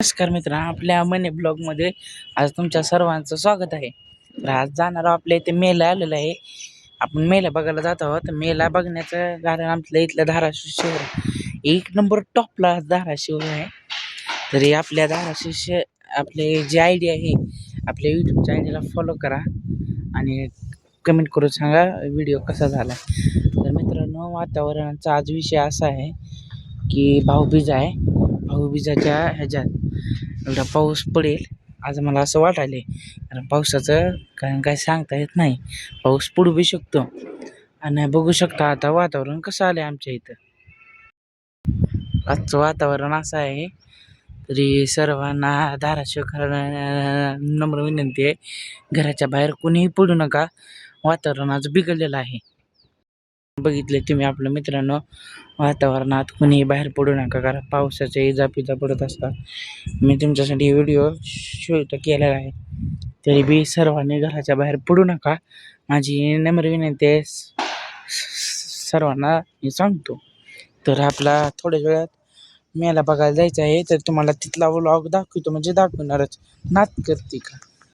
नमस्कार मित्र आपल्या मने ब्लॉगमध्ये आज तुमच्या सर्वांचं स्वागत आहे. तर आज जाणार आपल्या इथे मेला आलेला आहे. आपण मेला बघायला जात आहोत. मेला बघण्याचं कारण आपल्या इथलं धाराशिव शहर एक नंबर टॉपला धाराशिव आहे. तरी आपल्या धाराशिव श आपले जे आय डी आहे आपल्या यूट्यूबच्या आय डीला फॉलो करा आणि कमेंट करून सांगा व्हिडिओ कसा झाला. तर मित्रांनो वातावरणाचा आज विषय असा आहे की भाऊबीज आहे. भाऊबीजाच्या ह्याच्यात एवढा पाऊस पडेल. आज मला असं वाटायले कारण पावसाचं कारण काय सांगता येत नाही. पाऊस पडू बी शकतो. आणि बघू शकता आता वातावरण कसं आलं आमच्या इथं. आजचं वातावरण असं आहे तरी सर्वांना धाराशिव नम्र विनंती आहे घराच्या बाहेर कोणीही पडू नका. वातावरण आज बिघडलेलं आहे. बघितले तुम्ही आपल्या मित्रांनो वातावरणात कुणीही बाहेर पडू नका कारण पावसाचे इजा पिजा पडत असतात. मी तुमच्यासाठी व्हिडिओ शूट केलेला आहे. तरी बी सर्वांनी घराच्या बाहेर पडू नका. माझी नम्र विनंती आहे सर्वांना मी सांगतो. तर आपला थोड्या वेळात मेला बघायला जायचं आहे. तर तुम्हाला तिथला व्लॉग दाखवतो म्हणजे दाखवणारच. नात करते का?